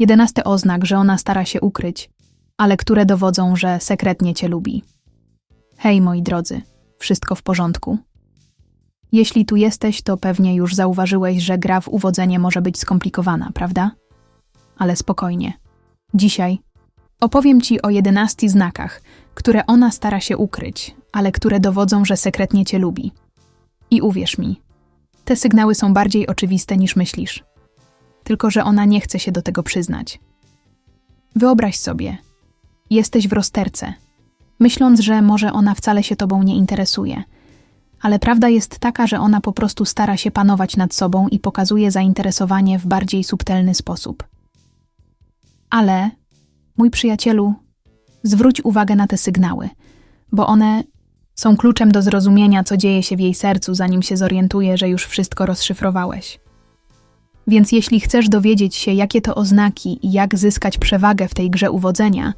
Jedenasty oznak, że ona stara się ukryć, ale które dowodzą, że sekretnie cię lubi. Hej, moi drodzy, wszystko w porządku? Jeśli tu jesteś, to pewnie już zauważyłeś, że gra w uwodzenie może być skomplikowana, prawda? Ale spokojnie. Dzisiaj opowiem ci o 11 znakach, które ona stara się ukryć, ale które dowodzą, że sekretnie cię lubi. I uwierz mi, te sygnały są bardziej oczywiste niż myślisz. Tylko, że ona nie chce się do tego przyznać. Wyobraź sobie, jesteś w rozterce, myśląc, że może ona wcale się tobą nie interesuje. Ale prawda jest taka, że ona po prostu stara się panować nad sobą i pokazuje zainteresowanie w bardziej subtelny sposób. Ale, mój przyjacielu, zwróć uwagę na te sygnały, bo one są kluczem do zrozumienia, co dzieje się w jej sercu, zanim się zorientuje, że już wszystko rozszyfrowałeś. Więc jeśli chcesz dowiedzieć się, jakie to oznaki i jak zyskać przewagę w tej grze uwodzenia,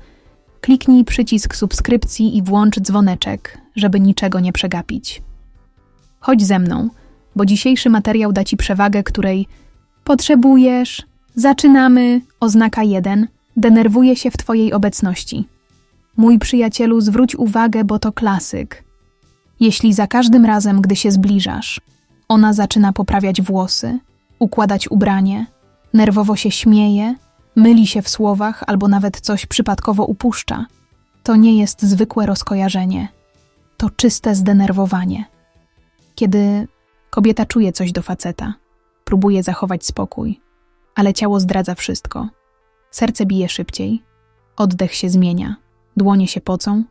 kliknij przycisk subskrypcji i włącz dzwoneczek, żeby niczego nie przegapić. Chodź ze mną, bo dzisiejszy materiał da ci przewagę, której potrzebujesz. Zaczynamy. Oznaka 1. Denerwuje się w twojej obecności. Mój przyjacielu, zwróć uwagę, bo to klasyk. Jeśli za każdym razem, gdy się zbliżasz, ona zaczyna poprawiać włosy, układać ubranie, nerwowo się śmieje, myli się w słowach albo nawet coś przypadkowo upuszcza, to nie jest zwykłe rozkojarzenie. To czyste zdenerwowanie. Kiedy kobieta czuje coś do faceta, próbuje zachować spokój, ale ciało zdradza wszystko. Serce bije szybciej, oddech się zmienia, dłonie się pocą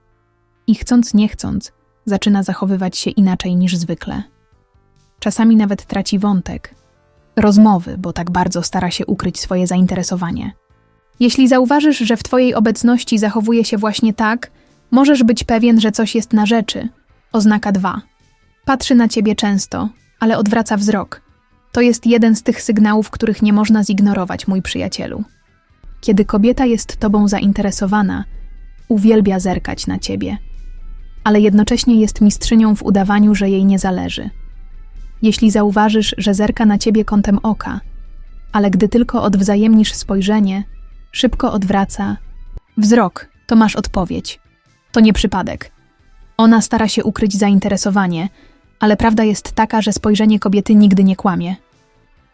i chcąc nie chcąc, zaczyna zachowywać się inaczej niż zwykle. Czasami nawet traci wątek, rozmowy, bo tak bardzo stara się ukryć swoje zainteresowanie. Jeśli zauważysz, że w Twojej obecności zachowuje się właśnie tak, możesz być pewien, że coś jest na rzeczy. Oznaka 2. Patrzy na Ciebie często, ale odwraca wzrok. To jest jeden z tych sygnałów, których nie można zignorować, mój przyjacielu. Kiedy kobieta jest Tobą zainteresowana, uwielbia zerkać na Ciebie, ale jednocześnie jest mistrzynią w udawaniu, że jej nie zależy. Jeśli zauważysz, że zerka na ciebie kątem oka, ale gdy tylko odwzajemnisz spojrzenie, szybko odwraca. Wzrok, to masz odpowiedź. To nie przypadek. Ona stara się ukryć zainteresowanie, ale prawda jest taka, że spojrzenie kobiety nigdy nie kłamie.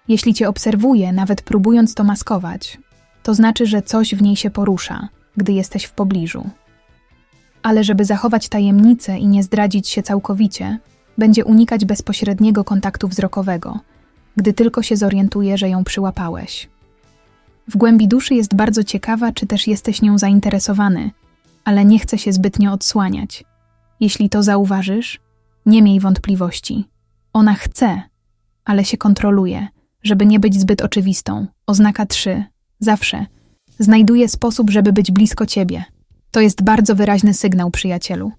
Jeśli cię obserwuje, nawet próbując to maskować, to znaczy, że coś w niej się porusza, gdy jesteś w pobliżu. Ale żeby zachować tajemnicę i nie zdradzić się całkowicie, będzie unikać bezpośredniego kontaktu wzrokowego, gdy tylko się zorientuje, że ją przyłapałeś. W głębi duszy jest bardzo ciekawa, czy też jesteś nią zainteresowany, ale nie chce się zbytnio odsłaniać. Jeśli to zauważysz, nie miej wątpliwości. Ona chce, ale się kontroluje, żeby nie być zbyt oczywistą. Oznaka 3. Zawsze. Znajduje sposób, żeby być blisko ciebie. To jest bardzo wyraźny sygnał, przyjacielu.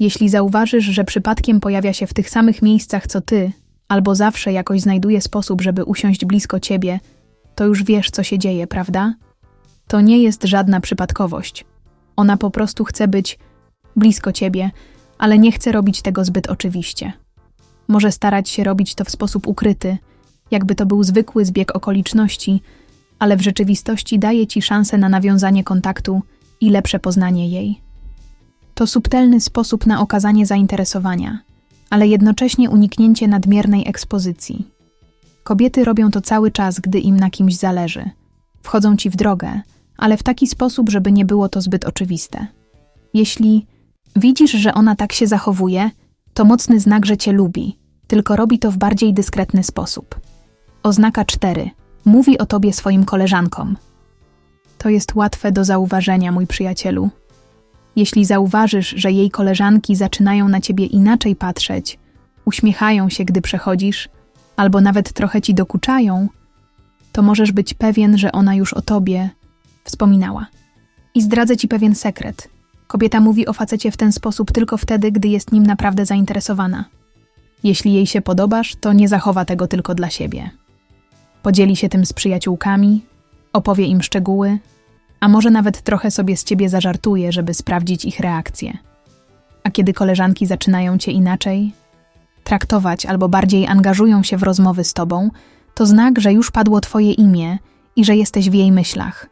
Jeśli zauważysz, że przypadkiem pojawia się w tych samych miejscach co ty, albo zawsze jakoś znajduje sposób, żeby usiąść blisko ciebie, to już wiesz, co się dzieje, prawda? To nie jest żadna przypadkowość. Ona po prostu chce być blisko ciebie, ale nie chce robić tego zbyt oczywiście. Może starać się robić to w sposób ukryty, jakby to był zwykły zbieg okoliczności, ale w rzeczywistości daje ci szansę na nawiązanie kontaktu i lepsze poznanie jej. To subtelny sposób na okazanie zainteresowania, ale jednocześnie uniknięcie nadmiernej ekspozycji. Kobiety robią to cały czas, gdy im na kimś zależy. Wchodzą ci w drogę, ale w taki sposób, żeby nie było to zbyt oczywiste. Jeśli widzisz, że ona tak się zachowuje, to mocny znak, że cię lubi, tylko robi to w bardziej dyskretny sposób. Oznaka 4. Mówi o tobie swoim koleżankom. To jest łatwe do zauważenia, mój przyjacielu. Jeśli zauważysz, że jej koleżanki zaczynają na ciebie inaczej patrzeć, uśmiechają się, gdy przechodzisz, albo nawet trochę ci dokuczają, to możesz być pewien, że ona już o tobie wspominała. I zdradzę ci pewien sekret. Kobieta mówi o facecie w ten sposób tylko wtedy, gdy jest nim naprawdę zainteresowana. Jeśli jej się podobasz, to nie zachowa tego tylko dla siebie. Podzieli się tym z przyjaciółkami, opowie im szczegóły, a może nawet trochę sobie z ciebie zażartuje, żeby sprawdzić ich reakcję. A kiedy koleżanki zaczynają cię inaczej traktować albo bardziej angażują się w rozmowy z tobą, to znak, że już padło twoje imię i że jesteś w jej myślach.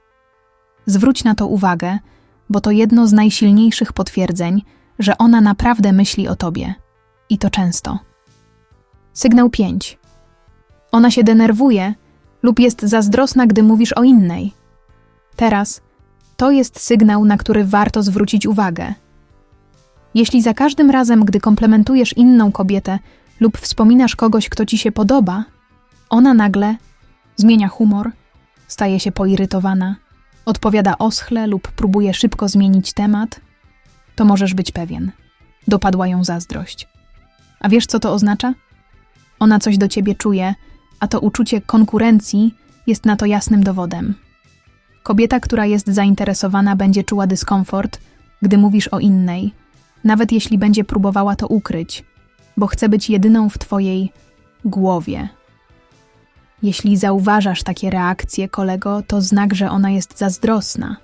Zwróć na to uwagę, bo to jedno z najsilniejszych potwierdzeń, że ona naprawdę myśli o tobie. I to często. Sygnał 5. Ona się denerwuje lub jest zazdrosna, gdy mówisz o innej. Teraz to jest sygnał, na który warto zwrócić uwagę. Jeśli za każdym razem, gdy komplementujesz inną kobietę lub wspominasz kogoś, kto ci się podoba, ona nagle zmienia humor, staje się poirytowana, odpowiada oschle lub próbuje szybko zmienić temat, to możesz być pewien. Dopadła ją zazdrość. A wiesz, co to oznacza? Ona coś do ciebie czuje, a to uczucie konkurencji jest na to jasnym dowodem. Kobieta, która jest zainteresowana, będzie czuła dyskomfort, gdy mówisz o innej, nawet jeśli będzie próbowała to ukryć, bo chce być jedyną w twojej głowie. Jeśli zauważasz takie reakcje, kolego, to znak, że ona jest zazdrosna,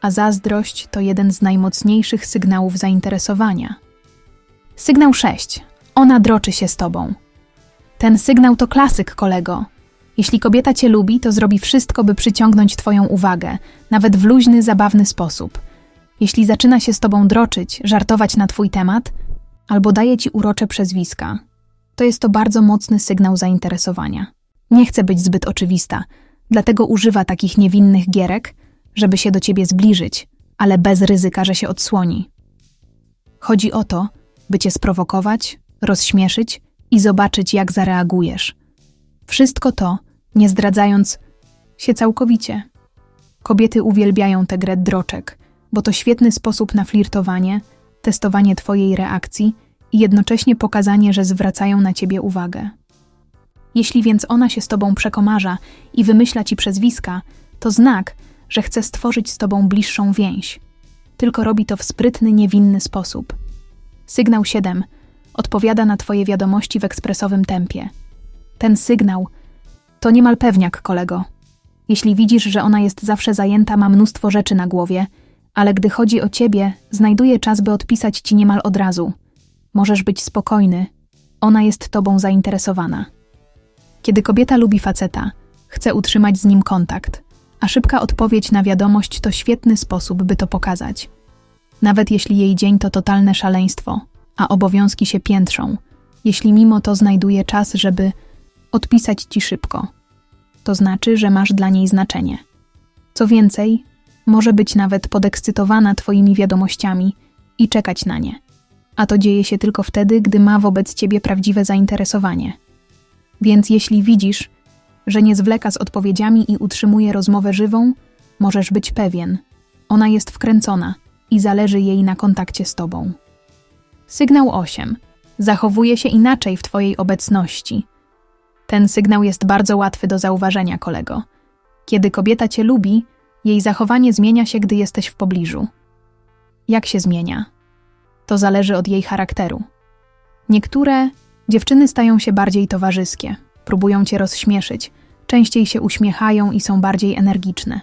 a zazdrość to jeden z najmocniejszych sygnałów zainteresowania. Sygnał 6. Ona droczy się z tobą. Ten sygnał to klasyk, kolego. Jeśli kobieta cię lubi, to zrobi wszystko, by przyciągnąć twoją uwagę, nawet w luźny, zabawny sposób. Jeśli zaczyna się z tobą droczyć, żartować na twój temat, albo daje ci urocze przezwiska, to jest to bardzo mocny sygnał zainteresowania. Nie chce być zbyt oczywista, dlatego używa takich niewinnych gierek, żeby się do ciebie zbliżyć, ale bez ryzyka, że się odsłoni. Chodzi o to, by cię sprowokować, rozśmieszyć i zobaczyć, jak zareagujesz. Wszystko to, nie zdradzając się całkowicie. Kobiety uwielbiają tę grę droczek, bo to świetny sposób na flirtowanie, testowanie twojej reakcji i jednocześnie pokazanie, że zwracają na ciebie uwagę. Jeśli więc ona się z tobą przekomarza i wymyśla ci przezwiska, to znak, że chce stworzyć z tobą bliższą więź. Tylko robi to w sprytny, niewinny sposób. Sygnał 7 odpowiada na twoje wiadomości w ekspresowym tempie. Ten sygnał to niemal pewniak, kolego. Jeśli widzisz, że ona jest zawsze zajęta, ma mnóstwo rzeczy na głowie, ale gdy chodzi o ciebie, znajduje czas, by odpisać ci niemal od razu. Możesz być spokojny, ona jest tobą zainteresowana. Kiedy kobieta lubi faceta, chce utrzymać z nim kontakt, a szybka odpowiedź na wiadomość to świetny sposób, by to pokazać. Nawet jeśli jej dzień to totalne szaleństwo, a obowiązki się piętrzą, jeśli mimo to znajduje czas, żeby odpisać ci szybko, to znaczy, że masz dla niej znaczenie. Co więcej, może być nawet podekscytowana Twoimi wiadomościami i czekać na nie. A to dzieje się tylko wtedy, gdy ma wobec Ciebie prawdziwe zainteresowanie. Więc jeśli widzisz, że nie zwleka z odpowiedziami i utrzymuje rozmowę żywą, możesz być pewien, ona jest wkręcona i zależy jej na kontakcie z Tobą. Sygnał 8. Zachowuje się inaczej w Twojej obecności. Ten sygnał jest bardzo łatwy do zauważenia, kolego. Kiedy kobieta Cię lubi, jej zachowanie zmienia się, gdy jesteś w pobliżu. Jak się zmienia? To zależy od jej charakteru. Niektóre dziewczyny stają się bardziej towarzyskie, próbują cię rozśmieszyć, częściej się uśmiechają i są bardziej energiczne.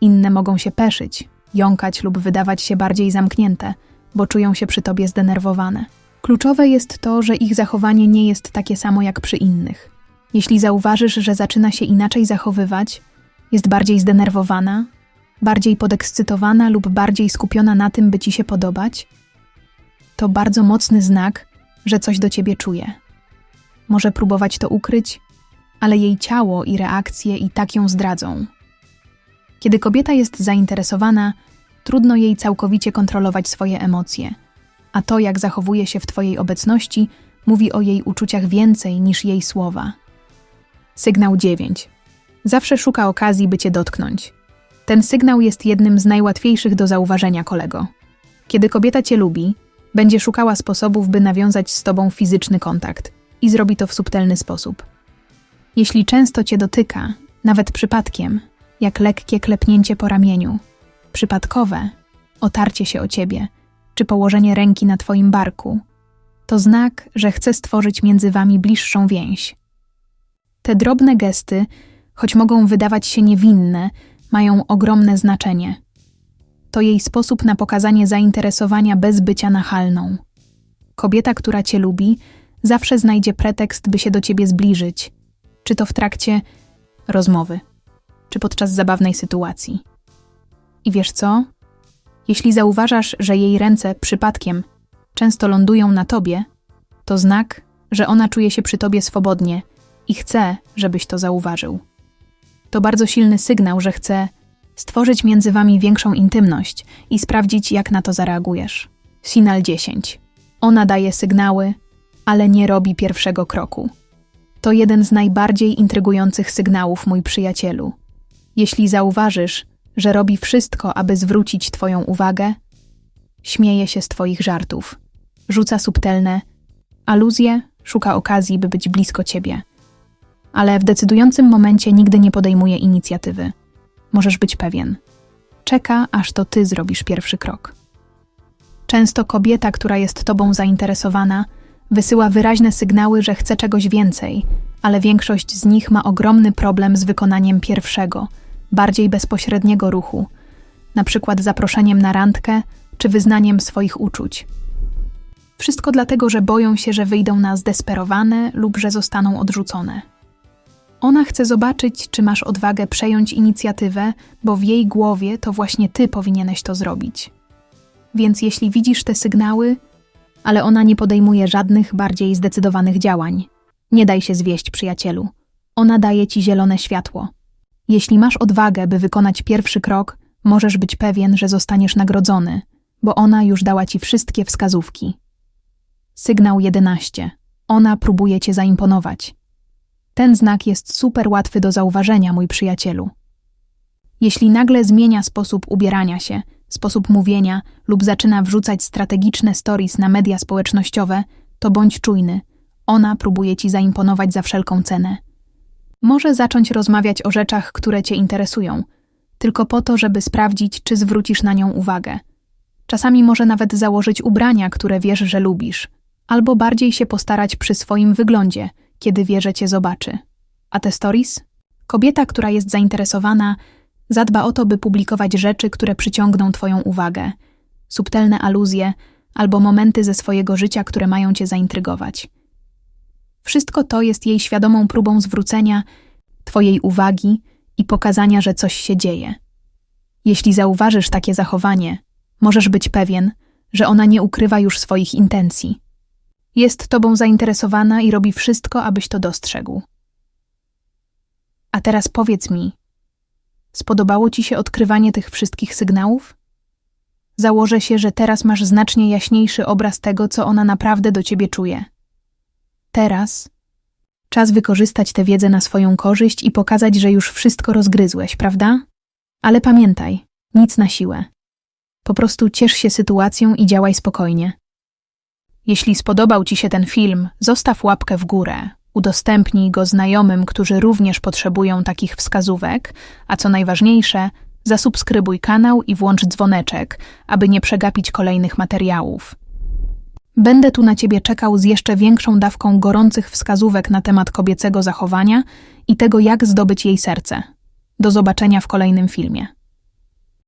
Inne mogą się peszyć, jąkać lub wydawać się bardziej zamknięte, bo czują się przy tobie zdenerwowane. Kluczowe jest to, że ich zachowanie nie jest takie samo jak przy innych. Jeśli zauważysz, że zaczyna się inaczej zachowywać, jest bardziej zdenerwowana, bardziej podekscytowana lub bardziej skupiona na tym, by ci się podobać? To bardzo mocny znak, że coś do ciebie czuje. Może próbować to ukryć, ale jej ciało i reakcje i tak ją zdradzą. Kiedy kobieta jest zainteresowana, trudno jej całkowicie kontrolować swoje emocje, a to, jak zachowuje się w Twojej obecności, mówi o jej uczuciach więcej niż jej słowa. Sygnał 9. Zawsze szuka okazji, by cię dotknąć. Ten sygnał jest jednym z najłatwiejszych do zauważenia, kolego. Kiedy kobieta cię lubi, będzie szukała sposobów, by nawiązać z tobą fizyczny kontakt i zrobi to w subtelny sposób. Jeśli często cię dotyka, nawet przypadkiem, jak lekkie klepnięcie po ramieniu, przypadkowe, otarcie się o ciebie, czy położenie ręki na twoim barku, to znak, że chce stworzyć między wami bliższą więź. Te drobne gesty choć mogą wydawać się niewinne, mają ogromne znaczenie. To jej sposób na pokazanie zainteresowania bez bycia nachalną. Kobieta, która cię lubi, zawsze znajdzie pretekst, by się do ciebie zbliżyć, czy to w trakcie rozmowy, czy podczas zabawnej sytuacji. I wiesz co? Jeśli zauważasz, że jej ręce przypadkiem często lądują na tobie, to znak, że ona czuje się przy tobie swobodnie i chce, żebyś to zauważył. To bardzo silny sygnał, że chce stworzyć między wami większą intymność i sprawdzić, jak na to zareagujesz. Sinal 10. Ona daje sygnały, ale nie robi pierwszego kroku. To jeden z najbardziej intrygujących sygnałów, mój przyjacielu. Jeśli zauważysz, że robi wszystko, aby zwrócić Twoją uwagę, śmieje się z Twoich żartów, rzuca subtelne aluzje, szuka okazji, by być blisko Ciebie, ale w decydującym momencie nigdy nie podejmuje inicjatywy. Możesz być pewien. Czeka, aż to Ty zrobisz pierwszy krok. Często kobieta, która jest Tobą zainteresowana, wysyła wyraźne sygnały, że chce czegoś więcej, ale większość z nich ma ogromny problem z wykonaniem pierwszego, bardziej bezpośredniego ruchu, na przykład zaproszeniem na randkę czy wyznaniem swoich uczuć. Wszystko dlatego, że boją się, że wyjdą na zdesperowane lub że zostaną odrzucone. Ona chce zobaczyć, czy masz odwagę przejąć inicjatywę, bo w jej głowie to właśnie ty powinieneś to zrobić. Więc jeśli widzisz te sygnały, ale ona nie podejmuje żadnych bardziej zdecydowanych działań, nie daj się zwieść, przyjacielu. Ona daje ci zielone światło. Jeśli masz odwagę, by wykonać pierwszy krok, możesz być pewien, że zostaniesz nagrodzony, bo ona już dała ci wszystkie wskazówki. Sygnał 11. Ona próbuje cię zaimponować. Ten znak jest super łatwy do zauważenia, mój przyjacielu. Jeśli nagle zmienia sposób ubierania się, sposób mówienia lub zaczyna wrzucać strategiczne stories na media społecznościowe, to bądź czujny. Ona próbuje ci zaimponować za wszelką cenę. Może zacząć rozmawiać o rzeczach, które cię interesują, tylko po to, żeby sprawdzić, czy zwrócisz na nią uwagę. Czasami może nawet założyć ubrania, które wiesz, że lubisz, albo bardziej się postarać przy swoim wyglądzie, kiedy wie, że cię zobaczy. A te stories? Kobieta, która jest zainteresowana, zadba o to, by publikować rzeczy, które przyciągną twoją uwagę, subtelne aluzje albo momenty ze swojego życia, które mają cię zaintrygować. Wszystko to jest jej świadomą próbą zwrócenia Twojej uwagi i pokazania, że coś się dzieje. Jeśli zauważysz takie zachowanie, możesz być pewien, że ona nie ukrywa już swoich intencji. Jest Tobą zainteresowana i robi wszystko, abyś to dostrzegł. A teraz powiedz mi, spodobało Ci się odkrywanie tych wszystkich sygnałów? Założę się, że teraz masz znacznie jaśniejszy obraz tego, co ona naprawdę do Ciebie czuje. Teraz czas wykorzystać tę wiedzę na swoją korzyść i pokazać, że już wszystko rozgryzłeś, prawda? Ale pamiętaj, nic na siłę. Po prostu ciesz się sytuacją i działaj spokojnie. Jeśli spodobał Ci się ten film, zostaw łapkę w górę, udostępnij go znajomym, którzy również potrzebują takich wskazówek, a co najważniejsze, zasubskrybuj kanał i włącz dzwoneczek, aby nie przegapić kolejnych materiałów. Będę tu na Ciebie czekał z jeszcze większą dawką gorących wskazówek na temat kobiecego zachowania i tego, jak zdobyć jej serce. Do zobaczenia w kolejnym filmie.